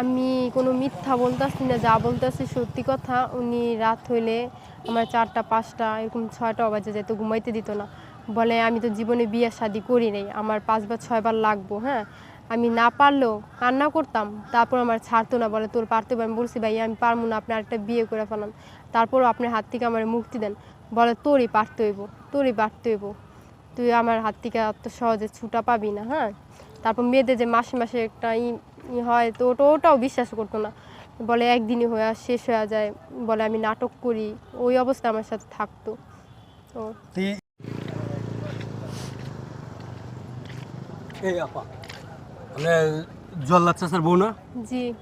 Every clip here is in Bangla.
আমি কোনো মিথ্যা বলতেছি না, যা বলতেছি সত্যি কথা। উনি রাত হইলে আমার চারটা, পাঁচটা, এরকম ছয়টা বাজে যেত, ঘুমাইতে দিত না। বলে, আমি তো জীবনে বিয়ে শাদি করি নাই, আমার পাঁচবার ছয়বার লাগবো হ্যাঁ? আমি না পারলেও কান্না করতাম। তারপর আমার ছাড়তো না, বলে, তোর পারতে। আমি বলছি ভাই আমি পারব না, আপনি আরেকটা বিয়ে করে ফেলান। তারপরও আপনার হাত থেকে আমার মুক্তি দেন। বলে, তোরই পারতে হইব, তোরই পারতে হইব। তুই আমার হাত থেকে অত সহজে ছুটা পাবি না হ্যাঁ? তারপর মেয়েদের যে মাসে মাসে একটা হয় তো ওটা ওটাও বিশ্বাস করতো না। বলে একদিনই হয়ে আর শেষ হয়ে যায় বলে আমি নাটক করি। ওই অবস্থা আমার সাথে থাকতো। তো এই- আপা। মানে জল্লাদ বউ না? জি।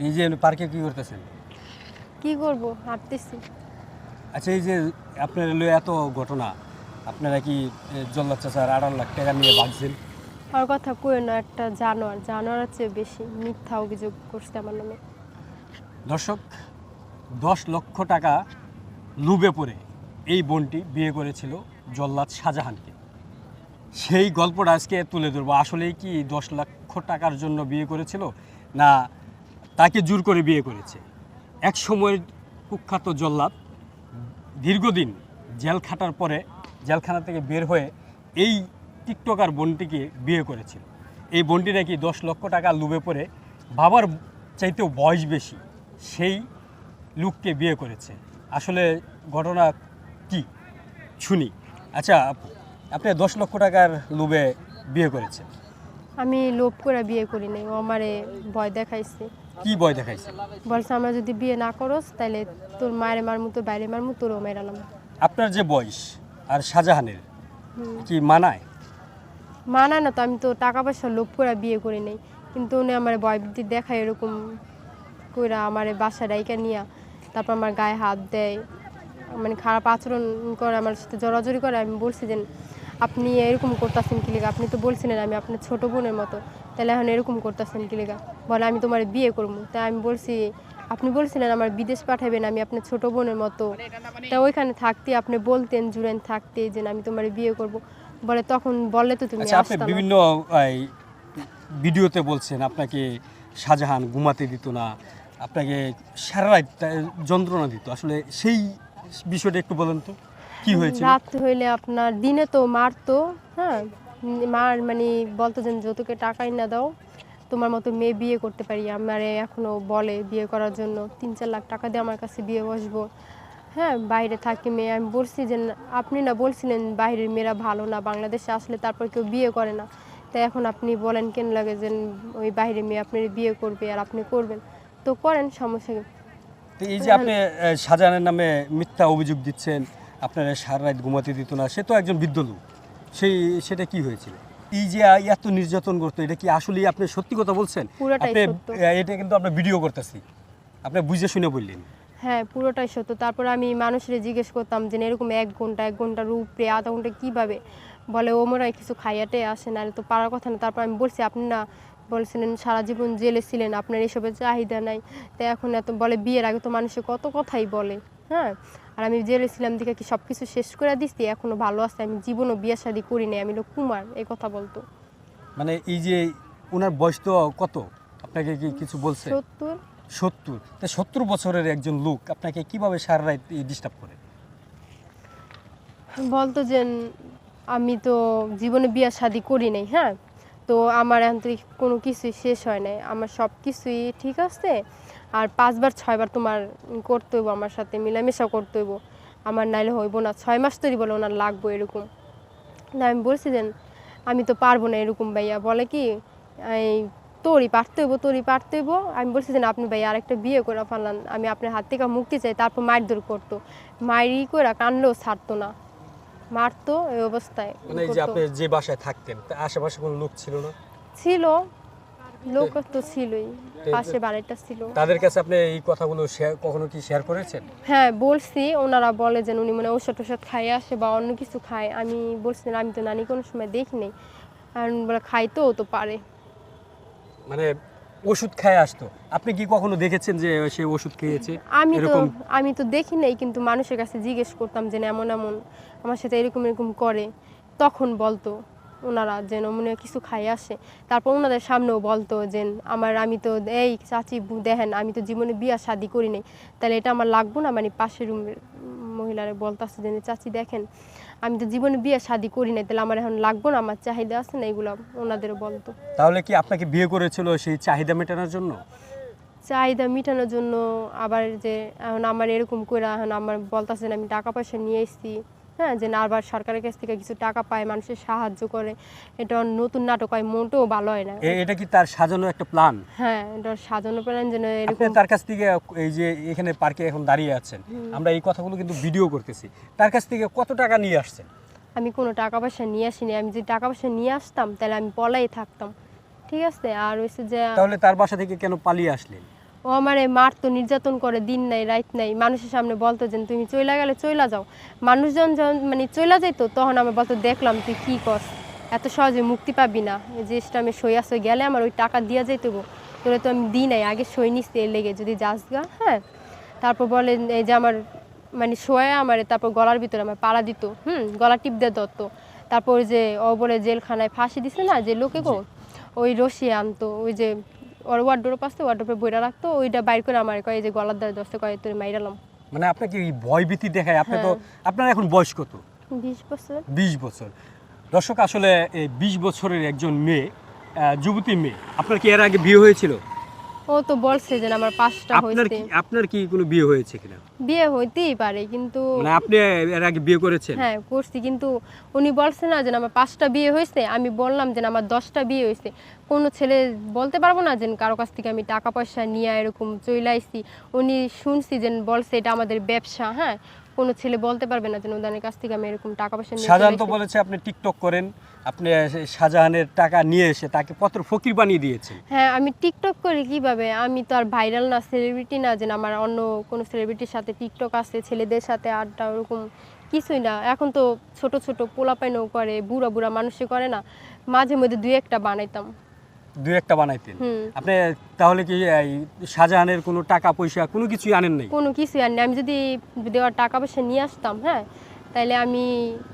এই যে পার্কে কি করতেছেন? কি করব? হাঁটতেছি। আচ্ছা এই যে আপনার এত ঘটনা আপনারা কি জল্লাদ আড়াই লাখ টাকা নিয়ে ভাগছেন? আর কথা কই না, একটা জানোয়ার। জানোয়ারের চেয়ে বেশি মিথ্যা অভিযোগ করছে আমার নামে। দর্শক, দশ লক্ষ টাকা লুবে পড়ে এই বোনটি বিয়ে করেছিল জল্লাদ শাহজাহানকে। সেই গল্পটা আজকে তুলে ধরবো। আসলেই কি দশ লক্ষ টাকার জন্য বিয়ে করেছিল না তাকে জোর করে বিয়ে করেছে? এক সময়ের কুখ্যাত জল্লাদ দীর্ঘদিন জেল খাটার পরে জেলখানা থেকে বের হয়ে এই টিকটকার বোনটিকে বিয়ে করেছিল। এই বোনটি নাকি দশ লক্ষ টাকা লুবে পড়ে বাবার চাইতেও বয়স বেশি সেই লোককে বিয়ে করেছে। আসলে ঘটনা কি? শুনি। আচ্ছা আপনি দশ লক্ষ টাকার লোভে বিয়ে করেছেন আমি লোভ করে বিয়ে করি নাই ও আমারে ভয় দেখাইছে। কি ভয় দেখাইছে? বলছে আমরা যদি বিয়ে না করস তাহলে তোর মায়ের মার মতো বাইরে মার মতো তোরও মেরালাম। আপনার যে বয়স আর শাহজাহানের কি মানায়? মানা না তো, আমি তো টাকা পয়সা লোভ করে বিয়ে করি নাই। কিন্তু উনি আমার বয় বয়বৃদ্ধি দেখায় এরকম কইরা আমার বাসা ডাইকা নিয়া, তারপর আমার গায়ে হাত দেয়। মানে খারাপ আচরণ করে, আমার সাথে জড়াজড়ি করে। আমি বলছি যে, আপনি এরকম করতেছেন কি লিগা? আপনি তো বলছিলেন আমি আপনার ছোট বোনের মতো। তাহলে এখন এরকম করতেছেন কি লিগা? বলে, আমি তোমার বিয়ে করব। তাই আমি বলছি, আপনি বলছিলেন আমার বিদেশ পাঠাবেন আমি আপনার ছোট বোনের মতো। তা ওইখানে থাকতে, আপনি বলতেন, জুড়েন থাকতে যে, আমি তোমার বিয়ে করব। বলে তখন বললে তো তুমি আচ্ছা আপনি বিভিন্ন এই, ভিডিওতে বলছেন আপনাকে শাহজাহান ঘুমাতে দিত না আপনাকে সারা রাত যন্ত্রণা দিত। আসলে সেই বিষয়টা একটু বলেন তো কি হয়েছিল? রাত হইলে আপনার দিনে তো মারতো হ্যাঁ? মার মানে বলতো যে যৌতুকে টাকাই না দাও তোমার মতো মেয়ে বিয়ে করতে পারি। আমারে এখনও বলে বিয়ে করার জন্য তিন চার লাখ টাকা দিয়ে আমার কাছে বিয়ে বসবো। হ্যাঁ বাইরে থাকি মেয়ে। আমি বলছি যে না- আপনি না বলছিলেন বাইরের মেয়েরা ভালো না বাংলাদেশে আসলে তারপর কেউ বিয়ে করে না। তাই এখন আপনি বলেন কেন লাগে যে ওই বাইরে মেয়ে আপনার বিয়ে করবে আর আপনি করবেন? তো করেন সমস্যা এই যে আপনি শাহজাহানের নামে মিথ্যা অভিযোগ দিচ্ছেন আপনার সারা রাত ঘুমাতে দিত না সে তো একজন বৃদ্ধ লোক। সেই সেটা কি হয়েছিল? এই যে এত নির্যাতন করতো এটা কি আসলেই আপনি সত্যি কথা বলছেন? আপনি এটা কিন্তু আমরা ভিডিও করতেছি। আপনি বুঝে শুনে বললেন। হ্যাঁ পুরোটাই সত্য। তারপর আমি মানুষের জিজ্ঞেস করতাম যে এরকম এক ঘণ্টা এক ঘণ্টার উপরে আধা ঘণ্টা কীভাবে? বলে ও মনে হয় কিছু খাইয়াটে আসে না তো পারার কথা না। তারপর আমি বলছি আপনি না বলছিলেন সারা জীবন জেলে ছিলেন আপনার এসবের চাহিদা নাই। তাই এখন এত বলে বিয়ের আগে তো মানুষে কত কথাই বলে হ্যাঁ? আর আমি জেলে ছিলাম দিকে কি সব কিছু শেষ করে দিচ্ছি এখনও ভালো আছে আমি জীবনও বিয়ে শাদি করি নাই। আমি লোক কুমার এই কথা বলতো। মানে এই যে ওনার বয়স তো কত? আপনাকে কি কিছু বলছে? সত্তর। সত্তর। তা সত্তর বছরের একজন লোক আপনাকে কীভাবে সারা রাত ডিস্টার্ব করে? বলতো যে, আমি তো জীবনে বিয়ে শাদি করি নাই হ্যাঁ? তো আমার আন্তরিক কোনো কিছুই শেষ হয় নাই। আমার সব কিছুই ঠিক আছে। আর পাঁচবার, ছয়বার তোমার করতে হইব, আমার সাথে মিলামেশা করতে হইব। আমার নাইলে হইব না, ছয় মাস তৈরি বলে ওনার লাগবো এরকম। না আমি বলছি যে, আমি তো পারব না এরকম ভাইয়া। বলে কি, এই তোরই পারতে হইব তোরই পারতে হইব। আমি বলছি যে না, আপনি ভাই আর একটা বিয়ে করে ফেলান। আমি আপনার হাত থেকে মুক্তি চাই তারপর মায়ের দূর করতো মায়েরই করে কানলেও ছাড়তো না। মারতো এই অবস্থায়। মানে এই যে আপনি যে বাসায় থাকতেন তা আশেপাশে কোনো লোক ছিল না? ছিল। লোক তো ছিলই। পাশে বাড়িটা ছিল। তাদের কাছে আপনি এই কথাগুলো শেয়ার কখনো কি শেয়ার করেছেন? হ্যাঁ বলছি ওনারা বলে যে উনি মানে ওষুধ টষুধ খাই আসে বা অন্য কিছু খায়। আমি বলছি আমি তো নানি কোনো সময় দেখি নাই। আর বলে খাইতেও তো পারে। মানে ওষুধ খায় আসতো। আপনি কি কখনো দেখেছেন যে সে ওষুধ খেয়েছে? আমি তো আমি তো দেখি নাই কিন্তু মানুষের কাছে জিজ্ঞেস করতাম যে এমন এমন আমার সাথে এরকম এরকম করে। তখন বলতো ওনারা যেন মনে কিছু খাই আসে। তারপর ওনাদের সামনেও বলতো যে আমার আমি তো এই চাচি দেখেন আমি তো জীবনে বিয়া শাদি করি নাই। তাহলে এটা আমার লাগবো না? মানে পাশের রুমের মহিলারা বলতেছে যে চাচি দেখেন আমি তো জীবনে বিয়ে শাদি করি নাই তাহলে আমার এখন লাগবো না? আমার চাহিদা আছে না এগুলো ওনাদের বলতো। তাহলে কি আপনাকে বিয়ে করেছিল সেই চাহিদা মেটানোর জন্য? চাহিদা মেটানোর জন্য আবার যে এখন আমার এরকম করে এখন আমার বলতেছেন আমি টাকা পয়সা নিয়ে এসেছি হ্যাঁ যে না আবার সরকারের কাছ থেকে কিছু টাকা পায় মানুষের সাহায্য করে। এটা নতুন নাটক হয় মোটেও ভালো হয় না। এটা কি তার সাজানো একটা প্ল্যান হ্যাঁ এটা সাজানো প্ল্যান যেন এরকম তার কাছ থেকে এই যে এখানে পার্কে এখন দাঁড়িয়ে আছেন আমরা এই কথাগুলো কিন্তু ভিডিও করতেছি। তার কাছ থেকে কত টাকা নিয়ে আসছেন? আমি কোনো টাকা পয়সা নিয়ে আসিনি। আমি যদি টাকা পয়সা নিয়ে আসতাম তাহলে আমি পলাই থাকতাম। ঠিক আছে? আর হচ্ছে যে তাহলে তার বাসা থেকে কেন পালিয়ে আসলেন? ও আমারে মারতো নির্যাতন করে দিন নাই রাত নাই। মানুষের সামনে বলতো যে তুমি চইলা গেলে চইলা যাও। মানুষজন যখন মানে চইলা যাইতো তখন আমি বলতো দেখলাম তুই কি কর এত সহজে মুক্তি পাবি না। যে আমি সই আসে গেলে আমার ওই টাকা দিয়া যাইতে গো তোরে তো আমি দিই নাই আগে সই নিচ্ছি এর লেগে। যদি যাস গা হ্যাঁ? তারপর বলে এই যে আমার মানে শোয়ে আমার তারপর গলার ভিতরে আমার পাড়া দিত। হুম গলা টিপ দিয়ে দত্ত তারপর ওই যে ও বলে জেলখানায় ফাঁসি দিছে না যে লোকে গো? ওই রশি আনতো। ওই যে ওর ওয়ার্ডরোপ আসতো ওয়ার্ডরোপে বইটা রাখতো ওইটা বাইর করে আমার কয় এই যে গলার দ্বারা দশটা কয় তুই মাইরালাম মানে আপনাকে এই ভয়ভীতি দেখায়? আপনি তো হ্যাঁ। আপনার এখন বয়স কত? বিশ বছর। বিশ বছর। দর্শক আসলে এই বিশ বছরের একজন মেয়ে যুবতী মেয়ে আপনার কি এর আগে বিয়ে হয়েছিল? ও তো বলছে যে আমার পাঁচটা আপনার হয়েছে কি আপনার কি কোনো বিয়ে হয়েছে কিনা? বিয়ে হইতেই পারে কিন্তু মানে আপনি এর আগে বিয়ে করেছেন? হ্যাঁ করছি কিন্তু উনি বলছে না যে আমার পাঁচটা বিয়ে হয়েছে আমি বললাম যে আমার দশটা বিয়ে হয়েছে কোনো ছেলে বলতে পারব না যে কারও কাছ থেকে আমি টাকা পয়সা নিয়ে এরকম চলে আইছি উনি শুনছি যে বলছে এটা আমাদের ব্যবসা হ্যাঁ? কোনো ছেলে বলতে পারবে না যে ওদের কাছ থেকে আমি এরকম টাকা পয়সা নিয়ে শাহজাহান তো বলেছে আপনি টিকটক করেন আপনি শাহজাহানের টাকা নিয়ে এসে তাকে পত্র ফকির বানিয়ে দিয়েছেন। হ্যাঁ আমি টিকটক করি কীভাবে? আমি তো আর ভাইরাল না সেলিব্রিটি না যে আমার অন্য কোনো সেলিব্রিটির সাথে টিকটক আছে ছেলেদের সাথে আড্ডা ওরকম কিছুই না। এখন তো ছোট ছোট পোলাপাইনও করে বুড়া বুড়া মানুষে করে না। মাঝে মধ্যে দুই একটা বানাইতাম। দুই একটা বানাইতেন। আপনি তাহলে কি শাহজাহানের কোনো টাকা পয়সা কোনো কিছুই আনেন নাই? কোনো কিছুই আর নেই। আমি যদি ওর টাকা পয়সা নিয়ে আসতাম হ্যাঁ তাহলে আমি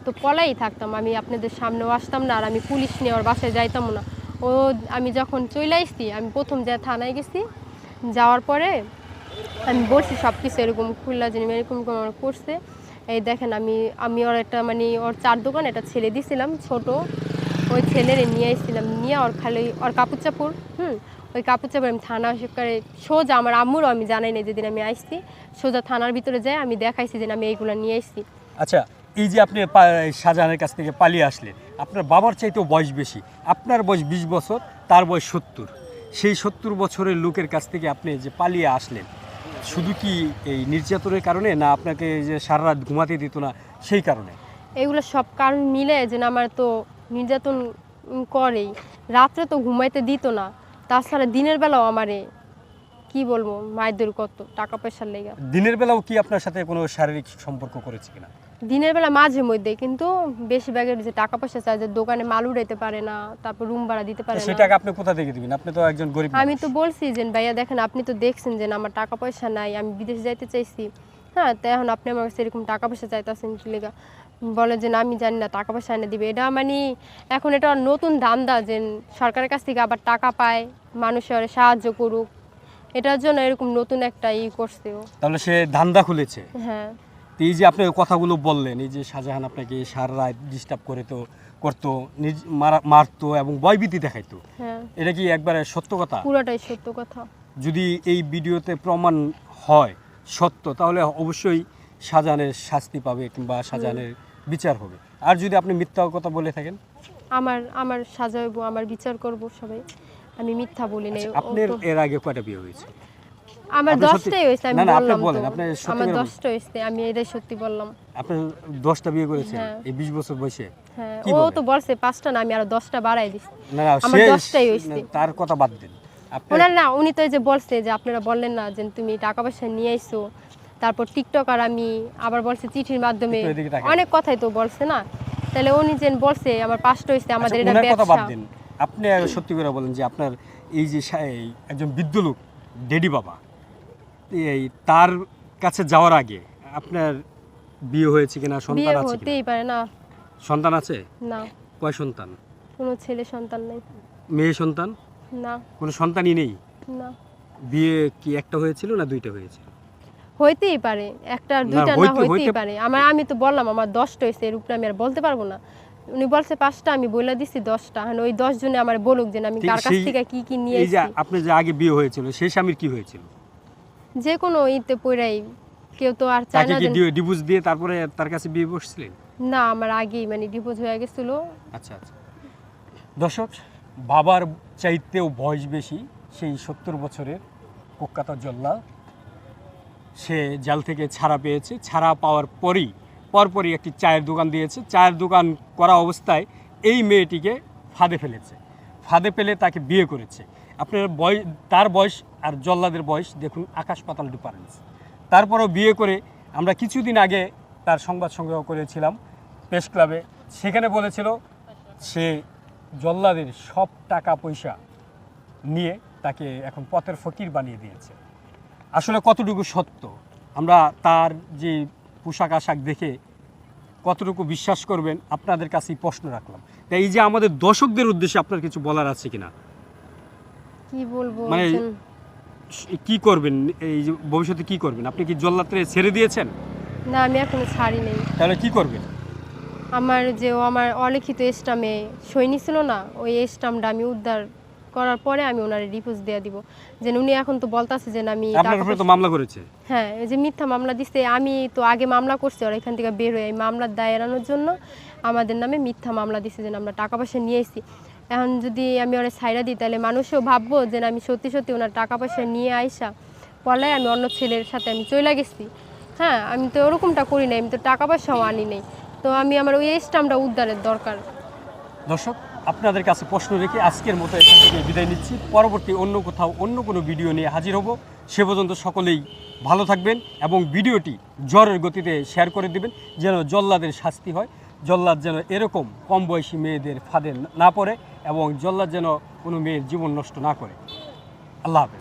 তো পলাই থাকতাম। আমি আপনাদের সামনেও আসতাম না আর আমি পুলিশ নিয়ে ওর বাসায় যাইতাম না। ও আমি যখন চলে আসছি আমি প্রথম যা থানায় গেছি যাওয়ার পরে আমি বলছি সব কিছু এরকম খুললা জিনিস এরকম এরকম আমার করছে। এই দেখেন আমি আমি ওর একটা মানে ওর চার দোকান একটা ছেলে দিছিলাম ছোট। ওই ছেলেরে নিয়ে এসেছিলাম নিয়ে ওর খালি ওর কাপড় হুম? ওই কাপড় আমি থানা করে সোজা আমার আম্মুরও আমি জানাই না যেদিন আমি আসছি সোজা থানার ভিতরে যাই আমি দেখাইছি যে আমি এইগুলো নিয়ে এসেছি আচ্ছা এই যে আপনি শাহজাহানের কাছ থেকে পালিয়ে আসলেন আপনার বাবার চাইতেও বয়স বেশি আপনার বয়স বিশ বছর তার বয়স সত্তর। সেই সত্তর বছরের লোকের কাছ থেকে আপনি যে পালিয়ে আসলেন শুধু কি এই নির্যাতনের কারণে না আপনাকে যে সারা রাত ঘুমাতে দিত না সেই কারণে? এগুলো সব কারণ মিলে যে আমার তো নির্যাতন করেই। রাত্রে তো ঘুমাইতে দিত না। তাছাড়া দিনের বেলাও আমারে কি বলব মায়েদের কত টাকা পয়সার লেগে। দিনের বেলাও কি আপনার সাথে কোনো শারীরিক সম্পর্ক করেছে কিনা? দিনের বেলা মাঝে মধ্যে কিন্তু বেশিরভাগের যে টাকা পয়সা চায় যে দোকানে মাল উড়াইতে পারে না তারপর রুম ভাড়া দিতে পারে সেই টাকা আপনি কোথা থেকে দিবেন? আপনি তো একজন গরিব আমি তো বলছি যে ভাইয়া দেখেন আপনি তো দেখছেন যে আমার টাকা পয়সা নাই আমি বিদেশ যাইতে চাইছি। হ্যাঁ তো এখন আপনি আমার কাছে এরকম টাকা পয়সা চাইতেছেন কি লেগা? বলে যে না আমি জানি না টাকা পয়সা এনে দিবে। এটা মানে এখন এটা নতুন ধান্দা যে সরকারের কাছ থেকে আবার টাকা পায় মানুষের সাহায্য করুক। এটার জন্য এরকম নতুন একটা ই করছে ও। তাহলে সে ধান্দা খুলেছে? হ্যাঁ। তো এই যে আপনি কথাগুলো বললেন এই যে শাহজাহান আপনাকে সারা রাত ডিস্টার্ব করে তো করতো নিজ মারা- মারতো এবং ভয়ভীতি দেখাইতো হ্যাঁ। এটা কি একবারে সত্য কথা? পুরোটাই সত্য কথা। যদি এই ভিডিওতে প্রমাণ হয় সত্য তাহলে অবশ্যই শাহজাহানের শাস্তি পাবে কিংবা শাহজাহানের বিচার হবে। আর যদি আপনি মিথ্যা কথা বলে থাকেন? আমার আমার সাজাইবো আমার বিচার করব সবাই। আমি মিথ্যা বলি নাই আচ্ছা, আপনার এর আগে কয়টা বিয়ে হয়েছে? আমার আপনি সত্যি- দশটাই হয়েছে আমি না, না, আপনি বলেন, আপনি সত্যি আমার করে বলেন। দশটা হয়েছে আমি এটাই সত্যি বললাম। আপনার দশটা বিয়ে করেছেন হ্যাঁ। এই বিশ বছর বয়সে? হ্যাঁ ও তো বলছে পাঁচটা না আমি আরও দশটা বাড়াই দিছি। না আমার শেষ দশটাই হয়েছে। তার কথা বাদ দেন। আপনি ওনার না উনি তো এই যে বলছে যে আপনারা বললেন না যে তুমি টাকা পয়সা নিয়ে আইছো তারপর টিকটক আর আমি আবার বলছে চিঠির মাধ্যমে। অনেক কথাই তো বলছে না? তাহলে উনি যে বলছে আমার পাঁচটা আমাদের আচ্ছা, এটা কথা বাদ ব্যবসা। আপনি সত্যি করে বলেন যে আপনার এই যে একজন বৃদ্ধ লোক ডেডি বাবা এই তার কাছে যাওয়ার আগে আপনার বিয়ে হয়েছে কিনা সন্তান আছে হতেই পারে না। সন্তান আছে? না। কয় সন্তান? কোনো ছেলে সন্তান নেই। মেয়ে সন্তান? না। কোনো সন্তানই নেই? না। বিয়ে কি একটা হয়েছিল না দুইটা হয়েছিল? হইতেই পারে। একটা আর দুইটা না হইতেই পারে। আমার আমি তো বললাম আমার দশটা হয়েছে এর উপরে আমি আর বলতে পারব না। উনি বলছে পাঁচটা আমি বলে দিছি দশটা। এখন ওই দশ জনে আমার বলুক যে আমি কার কাছ থেকে কি কি নিয়ে এই যে এসেছি আপনার যে আগে বিয়ে হয়েছিল সেই স্বামীর কি হয়েছিল? যে কোনো ইতে পড়াই কেউ তো আর চায় না কি যে ডিভোর্স দিয়ে তারপরে তার কাছে বিয়ে বসছিলেন? না আমার আগেই মানে ডিভোর্স হয়ে গেছিল। আচ্ছা আচ্ছা। দর্শক বাবার চাইতেও বয়স বেশি, সেই সত্তর বছরের কুখ্যাত জল্লা সে জাল থেকে ছাড়া পেয়েছে। ছাড়া পাওয়ার পরই, পরপরই একটি চায়ের দোকান দিয়েছে। চায়ের দোকান করা অবস্থায় এই মেয়েটিকে ফাঁদে ফেলেছে। ফাঁদে ফেলে তাকে বিয়ে করেছে। আপনার বয়স তার বয়স আর জল্লাদের বয়স দেখুন, আকাশ পাতাল ডিফারেন্স তারপরও বিয়ে করে আমরা কিছুদিন আগে তার সংবাদ সংগ্রহ করেছিলাম প্রেস ক্লাবে। সেখানে বলেছিল, সে জল্লাদের সব টাকা পয়সা নিয়ে তাকে এখন পথের ফকির বানিয়ে দিয়েছে। আসলে কতটুকু সত্য? আমরা তার যে পোশাক আশাক দেখে কতটুকু বিশ্বাস করবেন আপনাদের কাছেই প্রশ্ন রাখলাম। তাই এই যে আমাদের দর্শকদের উদ্দেশ্যে আপনার কিছু বলার আছে কিনা? কি বলব মানে- কি করবেন? এই যে ভবিষ্যতে কি করবেন? আপনি কি জল্লাত্রে ছেড়ে দিয়েছেন? না আমি এখনও ছাড়ি নেই তাহলে কি করবেন? আমার যে আমার অলিখিত স্টামে সৈনিক ছিল না ওই স্টামটা আমি উদ্ধার করার পরে আমি ওনারে ডিভোর্স দিয়ে দিব। যে উনি এখন তো বলতাছে যে আমি আপনার উপরে তো মামলা করেছে? হ্যাঁ এই যে মিথ্যা মামলা দিচ্ছে আমি তো আগে মামলা করছি ওরা এখান থেকে বের হয়ে এই মামলার দায় এড়ানোর জন্য আমাদের নামে মিথ্যা মামলা দিচ্ছে যে আমরা টাকা পয়সা নিয়ে এসেছি এখন যদি আমি ওরা ছাইরা দিই তাহলে মানুষও ভাববো যে আমি সত্যি সত্যি ওনার টাকা পয়সা নিয়ে আইসা পরে আমি অন্য ছেলের সাথে আমি চলে গেছি। হ্যাঁ আমি তো ওরকমটা করি নাই আমি তো টাকা পয়সাও আনি নাই। তো আমি আমার ওই স্টামটা উদ্ধারের দরকার। দর্শক, আপনাদের কাছে প্রশ্ন রেখে আজকের মতো এখান থেকে বিদায় নিচ্ছি। পরবর্তী অন্য কোথাও অন্য কোনো ভিডিও নিয়ে হাজির হব। সে পর্যন্ত সকলেই ভালো থাকবেন এবং ভিডিওটি জ্বরের গতিতে শেয়ার করে দিবেন, যেন জল্লাদের শাস্তি হয়। জল্লাদ যেন এরকম কম বয়সী মেয়েদের ফাঁদে না পড়ে এবং জল্লাদ যেন কোনো মেয়ের জীবন নষ্ট না করে। আল্লাহ হাফেজ।